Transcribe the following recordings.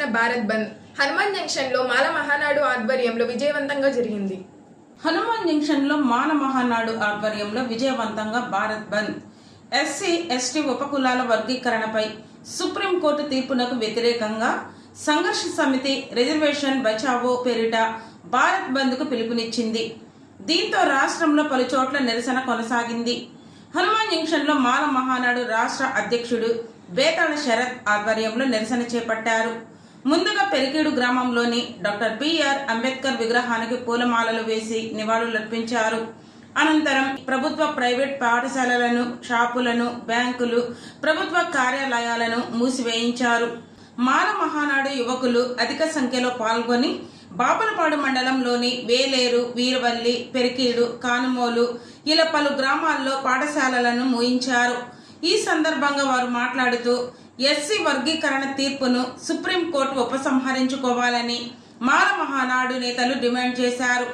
నిర్వహించిన భారత్ బంద్ హనుమాన్ జంక్షన్లో మాల మహానాడు ఆధ్వర్యంలో విజయవంతంగా జరిగింది. హనుమాన్ జంక్షన్లో మాల మహానాడు ఆధ్వర్యంలో విజయవంతంగా భారత్ బంద్ ఎస్సీ ఎస్టీ ఉపకులాల వర్గీకరణపై సుప్రీంకోర్టు తీర్పునకు వ్యతిరేకంగా సంఘర్ష సమితి రిజర్వేషన్ బచావో పేరిట భారత్ బంద్కు పిలుపునిచ్చింది. దీంతో రాష్ట్రంలో పలుచోట్ల నిరసన కొనసాగింది. హనుమాన్ జంక్షన్లో మాల మహానాడు రాష్ట్ర అధ్యక్షుడు బేతాళ శరత్ ఆధ్వర్యంలో నిరసన చేపట్టారు. ముందుగా పెరికేడు గ్రామంలోని డాక్టర్ బిఆర్ అంబేద్కర్ విగ్రహానికి పూలమాలలు వేసి నివాళులర్పించారు. అనంతరం ప్రభుత్వ ప్రైవేట్ పాఠశాలలను షాపులను బ్యాంకులు ప్రభుత్వ కార్యాలయాలను మూసివేయించారు. మాల మహానాడు యువకులు అధిక సంఖ్యలో పాల్గొని బాపనపాడు మండలంలోని వేలేరు వీరవల్లి పెరికీడు కానుమోలు ఇలా పలు గ్రామాల్లో పాఠశాలలను మూయించారు. ఈ సందర్భంగా వారు మాట్లాడుతూ ఎస్సీ వర్గీకరణ తీర్పును సుప్రీంకోర్టు ఉపసంహరించుకోవాలని మాల మహానాడు నేతలు డిమాండ్ చేశారు.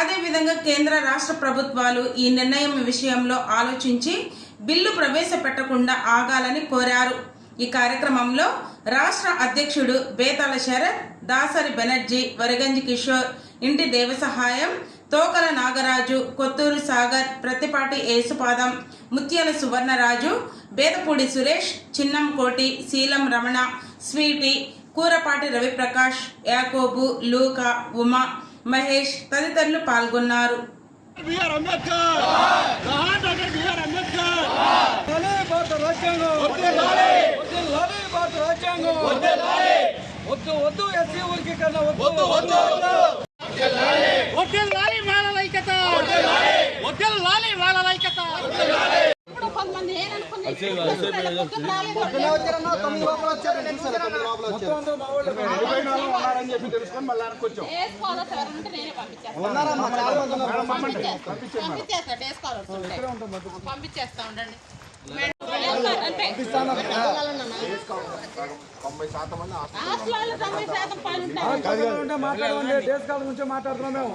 అదేవిధంగా కేంద్ర రాష్ట్ర ప్రభుత్వాలు ఈ నిర్ణయం విషయంలో ఆలోచించి బిల్లు ప్రవేశపెట్టకుండా ఆగాలని కోరారు. ఈ కార్యక్రమంలో రాష్ట్ర అధ్యక్షుడు బేతాల శరత్ దాసరి బెనర్జీ వరగంజి కిషోర్ ఇంటి దేవసహాయం తోకల నాగరాజు కొత్తూరు సాగర్ ప్రతిపాటి యేసుపాదం ముత్యాల సువర్ణరాజు బేదపూడి సురేష్ చిన్నంకోటి శీలం రమణ స్వీటి కూరపాటి రవిప్రకాష్ యాకోబు లూక ఉమా మహేష్ తదితరులు పాల్గొన్నారు బిఆర్ అంబేద్కర్ జహాన్ డాక్టర్ బిఆర్ అంబేద్కర్ లాలే భారత రాజ్యాంగం వద్దే భారత రాజ్యాంగం వద్దు వద్దు ఎస్సీ వర్గీకరణ వద్దు వద్దు వద్దు లాలి. మాల ఐక్యత వద్దు లాలి. మాల ఐక్యత పంపించేస్తా ఉండండి. మాట్లాడుతున్నాం మేము.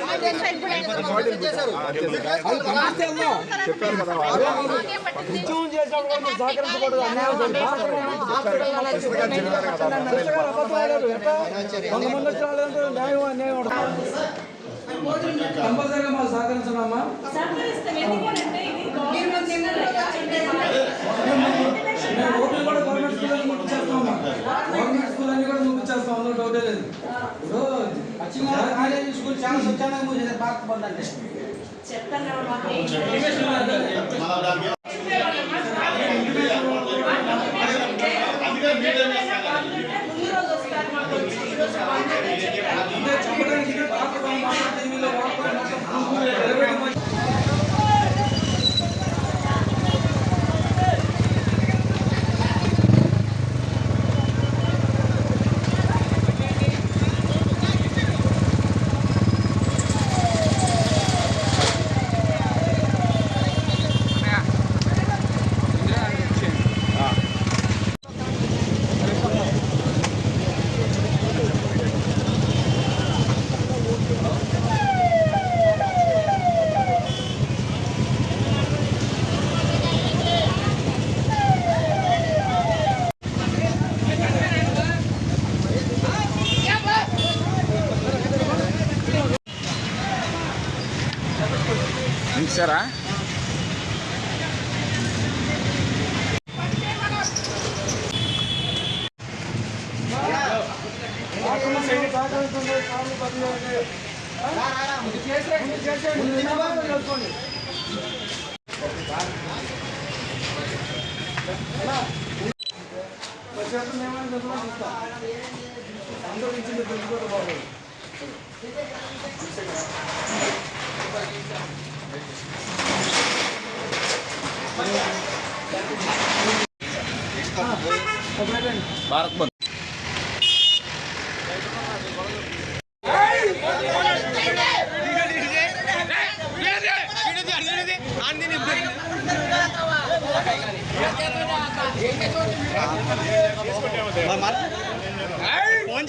కదా కదా, ఉద్యమం చేసినప్పుడు సహకరించకూడదు అన్యాయం న్యాయం కంపల్సరీగా మాకు సహకరించడమ్మా ఓట్లు కూడా గవర్నమెంట్ స్కూల్ అని గవర్నమెంట్ స్కూల్ అని కూడా పంపించేస్తాం అందులో డౌటే లేదు. ఇప్పుడు కాలేజీ స్కూల్ చాలా స్వచ్ఛందంగా మూసేసారు భారత్ బంద్ అంటే ఏమైనా తెలుసుకోవాలి చూస్తా అందరూ ఇచ్చింది తెలుసుకోవడం బాబు భారత్ బంద్ ఆందిని ఫోన్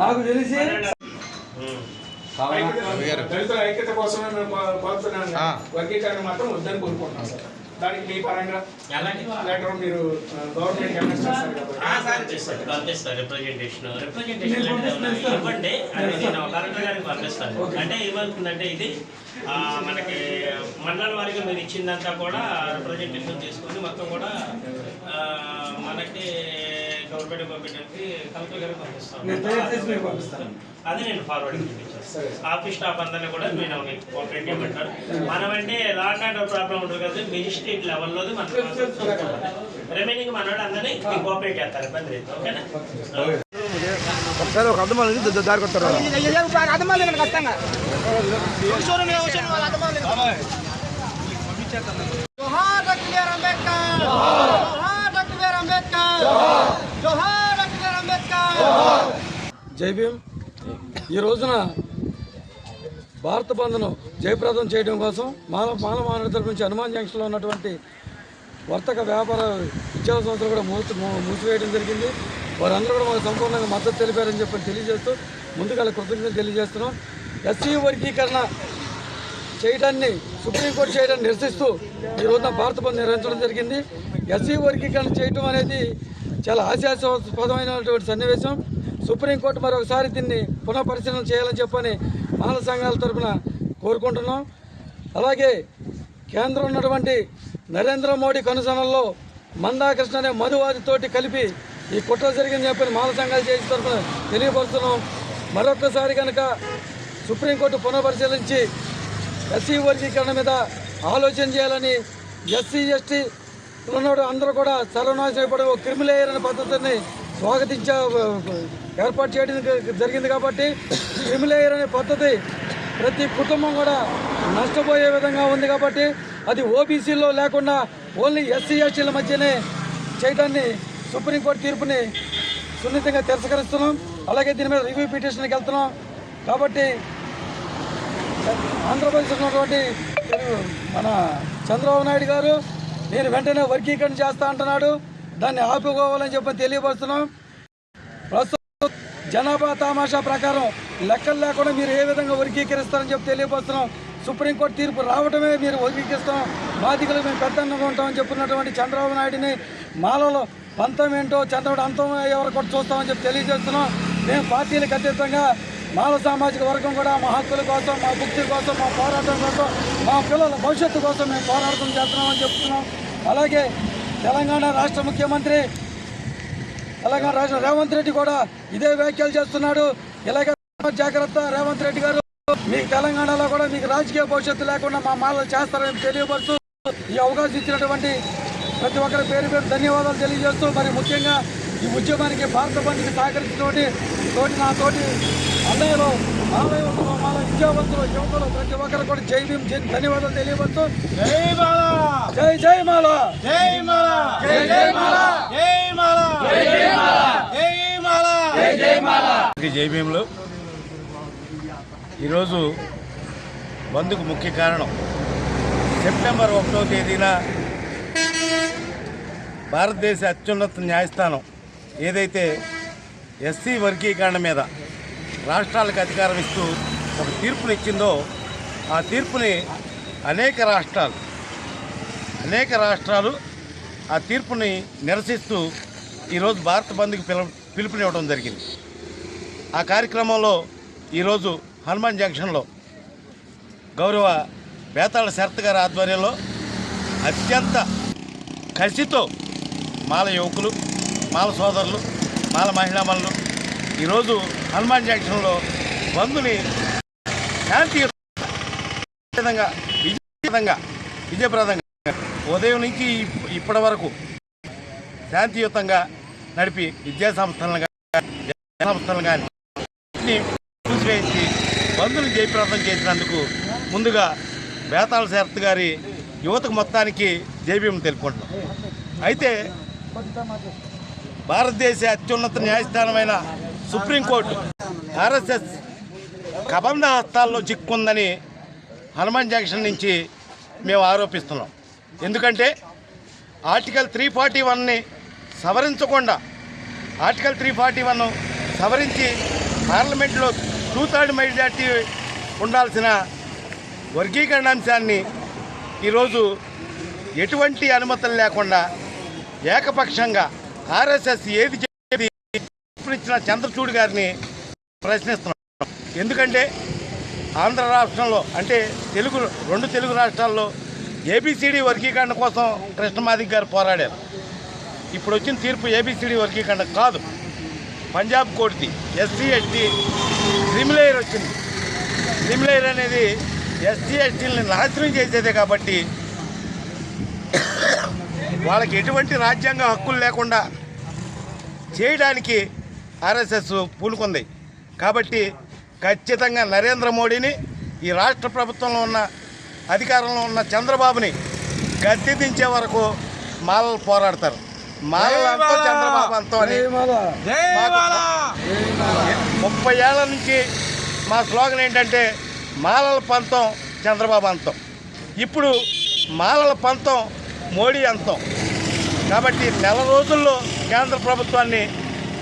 నాకు తెలిసి దళితుల ఐక్యత కోసమే మేము కో- కోరుతున్నాం సార్. వర్గీకరణ మాత్రం వద్దని కోరుకుంటున్నాం సార్. దానికి మీ పరంగా లెటర్ మీరు గవర్నమెంట్ పంపిస్తాను రిప్రజెంటేషన్ రిప్రజెంటేషన్ అంటే ఏమన్నా ఇవ్వండి. అది నేను కలెక్టర్ గారికి పంపిస్తాను. అంటే ఏమవుతుందంటే ఇది ఆ, మనకి మండల వారికి మీరు ఇచ్చిందంతా కూడా రిప్రజెంటేషన్ తీసుకొని మొత్తం కూడా ఆ, మనకి గవర్నమెంట్ పంపించడానికి కలెక్టర్ గారికి పంపిస్తాను. నేను తయారు చేసి మీకు పంపిస్తాను. అది నేను ఫార్వర్డ్. ఆఫీస్ స్టాఫ్ అందరినీ కూడా నేను మీకు కోఆపరేట్ చేయమంటారు మనమంటే లా అండ్ ప్రాబ్లం ఉంటుంది కదా మెజిస్ట్రేట్ లెవెల్లో మనం రిమైనింగ్ మన అందరినీ కోఆపరేట్ చేస్తారు. ఇబ్బంది లేదు. ఓకేనా? ఒకసారి ఒక అర్థం అనేది దారి కొట్టారు బిఆర్ అంబేద్కర్ జోహార్ డాక్టర్ బిఆర్ అంబేద్కర్ జోహార్ డాక్టర్ బిఆర్ అంబేద్కర్ జై భీమ్. ఈ రోజున భారత బంద్ను జయప్రదం చేయడం కోసం మానవ మానవ మానవ తరపు నుంచి హనుమాన్ జంక్షన్లో ఉన్నటువంటి వర్తక వ్యాపార విద్యా సంస్థలు కూడా మూసి మూ- మూసివేయడం జరిగింది. వారందరూ కూడా మాకు సంపూర్ణంగా మద్దతు తెలిపారని చెప్పి తెలియజేస్తూ ముందుగా కృతజ్ఞతలు తెలియజేస్తున్నాం. ఎస్సీ వర్గీకరణ చేయడాన్ని సుప్రీంకోర్టు చేయడాన్ని నిరసిస్తూ ఈ రోజున భారత బంద్ నిర్వహించడం జరిగింది. ఎస్సీ వర్గీకరణ చేయడం అనేది చాలా హాస్యాస్పదమైనటువంటి సన్నివేశం. సుప్రీంకోర్టు మరొకసారి దీన్ని పునఃపరిశీలన చేయాలని చెప్పని మానవ సంఘాల తరఫున కోరుకుంటున్నాం. అలాగే కేంద్రం ఉన్నటువంటి నరేంద్ర మోడీ కనుసనల్లో మందాకృష్ణ అనే మధువాదితోటి కలిపి ఈ కుట్ర జరిగిందని చెప్పని మానవ సంఘాలు చేసిన తరపున తెలియపరుస్తున్నాం. మరొకసారి కనుక సుప్రీంకోర్టు పునఃపరిశీలించి ఎస్సీ వర్గీకరణ మీద ఆలోచన చేయాలని ఎస్సీ ఎస్టీ ఉన్నవాడు అందరూ కూడా సర్వనాశనం అయిపోవడం క్రిమిలేయర్ అనే పద్ధతిని స్వాగతించే ఏర్పాటు చేయడం జరిగింది కాబట్టి క్రిమిలేయర్ అనే పద్ధతి ప్రతి కుటుంబం కూడా నష్టపోయే విధంగా ఉంది కాబట్టి అది ఓబీసీలో లేకుండా ఓన్లీ ఎస్సీ ఎస్టీల మధ్యనే చేయడాన్ని సుప్రీంకోర్టు తీర్పుని సున్నితంగా తిరస్కరిస్తున్నాం. అలాగే దీని మీద రివ్యూ పిటిషన్కి వెళ్తున్నాం. కాబట్టి ఆంధ్రప్రదేశ్ ఉన్నటువంటి మన చంద్రబాబు నాయుడు గారు నేను వెంటనే వర్గీకరణ చేస్తా అంటున్నాడు. దాన్ని ఆపుకోవాలని చెప్పి తెలియపరుస్తున్నాం. ప్రస్తుతం జనాభా తామాషా ప్రకారం లెక్కలు లేకుండా మీరు ఏ విధంగా వర్గీకరిస్తారని చెప్పి తెలియపరుస్తున్నాం. సుప్రీంకోర్టు తీర్పు రావడమే మీరు వర్గీకరిస్తాం. బాధికులు మేము పెద్దగా ఉంటామని చెప్పినటువంటి చంద్రబాబు నాయుడిని మాలలో పంతం ఏంటో చంద్రబాబు అంతం ఎవరు కూడా చూస్తామని చెప్పి తెలియజేస్తున్నాం. మేము పార్టీలకు అతీతంగా మాల సామాజిక వర్గం కూడా మా హక్కుల కోసం మా ముక్తి కోసం మా పోరాటం కోసం మా పిల్లల భవిష్యత్తు కోసం మేము పోరాటం చేస్తున్నామని చెప్తున్నాం. అలాగే తెలంగాణ రాష్ట్ర ముఖ్యమంత్రి తెలంగాణ రాష్ట్ర రేవంత్ రెడ్డి కూడా ఇదే వ్యాఖ్యలు చేస్తున్నాడు. ఇలాగే జాగ్రత్త రేవంత్ రెడ్డి గారు మీకు తెలంగాణలో కూడా మీకు రాజకీయ భవిష్యత్తు లేకుండా మా మాటలు చేస్తారని తెలియపరుస్తూ ఈ అవకాశం ఇచ్చినటువంటి ప్రతి ఒక్కరి పేరు పేరు ధన్యవాదాలు తెలియజేస్తూ మరి ముఖ్యంగా ఈ ఉద్యమానికి భారత బంద్కి సహకరించినటువంటి తోటి నా తోటి అన్నయ్యలు మాలయ మాల విద్యావంతులు యువకులు ప్రతి ఒక్కరు కూడా జై భీమ్ జై ధన్యవాదాలు తెలియపరుస్తూ జై మాల జై జై మాల! జై మాల! జై జై మాల! జై మాల! జై జై మాల! జై మాల! జై జై మాల! జై భీములు. ఈరోజు బంద్కు ముఖ్య కారణం సెప్టెంబర్ ఒకటో తేదీన భారతదేశ అత్యున్నత న్యాయస్థానం ఏదైతే ఎస్సీ వర్గీకరణ మీద రాష్ట్రాలకు అధికారం ఇస్తూ ఒక తీర్పునిచ్చిందో ఆ తీర్పుని అనేక రాష్ట్రాలు అనేక రాష్ట్రాలు ఆ తీర్పుని నిరసిస్తూ ఈరోజు భారత బంద్కి పిలు పిలుపునివ్వడం జరిగింది. ఆ కార్యక్రమంలో ఈరోజు హనుమాన్ జంక్షన్లో గౌరవ బేతాళ శరత్ గారి ఆధ్వర్యంలో అత్యంత కసితో మాల యువకులు మాల సోదరులు మాల మహిళామణులు ఈరోజు హనుమాన్ జంక్షన్లో బంధుని శాంతి విధంగా విజయప్రదంగా విజయప్రదంగా ఉదయం నుంచి ఇప్పటి వరకు శాంతియుతంగా నడిపి విద్యా సంస్థలను కానీ సంస్థలను కానీ మూసివేయించి బంధుని జయప్రదం చేసినందుకు ముందుగా బేతాళ శరత్ గారి యువతకు మొత్తానికి జైభీం తెలుపుకుంటున్నాం. అయితే భారతదేశ అత్యున్నత న్యాయస్థానమైన సుప్రీంకోర్టు ఆర్ఎస్ఎస్ కబంధ హస్తాల్లో చిక్కుందని హనుమాన్ జంక్షన్ నుంచి మేము ఆరోపిస్తున్నాం. ఎందుకంటే ఆర్టికల్ త్రీ ఫార్టీ వన్ని సవరించకుండా ఆర్టికల్ త్రీ ఫార్టీ వన్ సవరించి పార్లమెంట్లో టూ థర్డ్ మెజార్టీ ఉండాల్సిన వర్గీకరణ అంశాన్ని ఈరోజు ఎటువంటి అనుమతులు లేకుండా ఏకపక్షంగా ఆర్ఎస్ఎస్ ఏది చెప్పేది? ఇచ్చిన చంద్రచూడ్ గారిని ప్రశ్నిస్తున్నాం. ఎందుకంటే ఆంధ్ర రాష్ట్రంలో అంటే తెలుగు రెండు తెలుగు రాష్ట్రాల్లో ఏబిసిడి వర్గీకరణ కోసం కృష్ణమాదిక్ గారు పోరాడారు. ఇప్పుడు వచ్చిన తీర్పు ఏబిసిడి వర్గీకరణ కాదు. పంజాబ్ కోర్టుది ఎస్సీ ఎస్టీ క్రిమిలేయర్ వచ్చింది. క్రిమిలేయర్ అనేది ఎస్సీ ఎస్టీలని నాశనం చేసేదే కాబట్టి వాళ్ళకి ఎటువంటి రాజ్యాంగ హక్కులు లేకుండా చేయడానికి ఆర్ఎస్ఎస్ పూనుకుంది. కాబట్టి ఖచ్చితంగా నరేంద్ర మోడీని ఈ రాష్ట్ర ప్రభుత్వంలో ఉన్న అధికారంలో ఉన్న చంద్రబాబుని గద్దె దించే వరకు మాలలు పోరాడతారు. మాలలు అంతా చంద్రబాబు అంతం అని ముప్పై ఏళ్ళ నుంచి మా స్లోగన్ ఏంటంటే మాలల పంతం చంద్రబాబు అంతం. ఇప్పుడు మాలల పంతం మోడీ అంతం కాబట్టి నెల రోజుల్లో కేంద్ర ప్రభుత్వాన్ని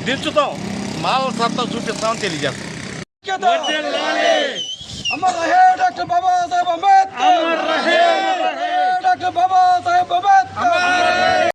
దించుతాం. మాలల సత్తా చూపిస్తామని తెలియజేస్తాం. అమర్ రహే డాక్టర్ బాబాసాహెబ్ అంబేద్కర్. అమర్ రహే డాక్టర్ బాబాసాహెబ్ అంబేద్కర్.